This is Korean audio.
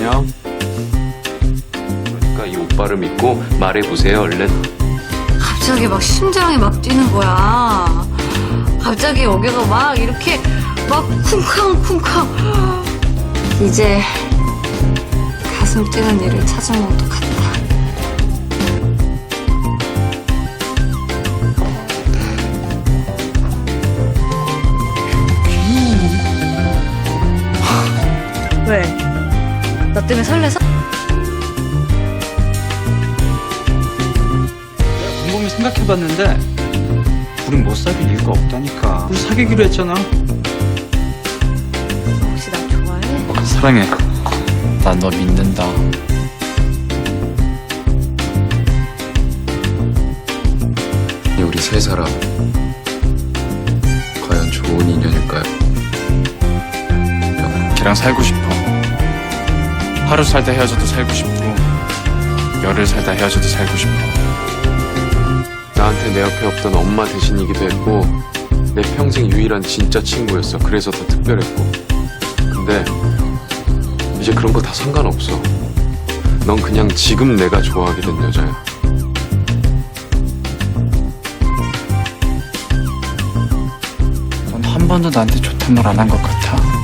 안녕. 그러니까 이 오빠를 믿고 말해보세요, 얼른. 갑자기 막 심장이 막 뛰는 거야. 갑자기 여기가 막 이렇게 막 쿵쾅쿵쾅. 이제 가슴 뛰는 일을 찾은 것도 같다. 왜? 나 때문에 설레서? 곰곰이 생각해봤는데 우린 못 사귈 이유가 없다니까 우리 사귀기로 했잖아 혹시 나 좋아해? 사랑해 난 너 믿는다 우리 세 사람 과연 좋은 인연일까요? 걔랑 살고 싶어. 하루 살다 헤어져도 살고 싶고, 열흘 살다 헤어져도 살고 싶어. 나한테 내 옆에 없던 엄마 대신이기도 했고 내 평생 유일한 진짜 친구였어. 그래서 더 특별했고. 근데 이제 그런 거 다 상관없어. 넌 그냥 지금 내가 좋아하게 된 여자야. 넌 한 번도 나한테 좋단 말 안 한 것 같아.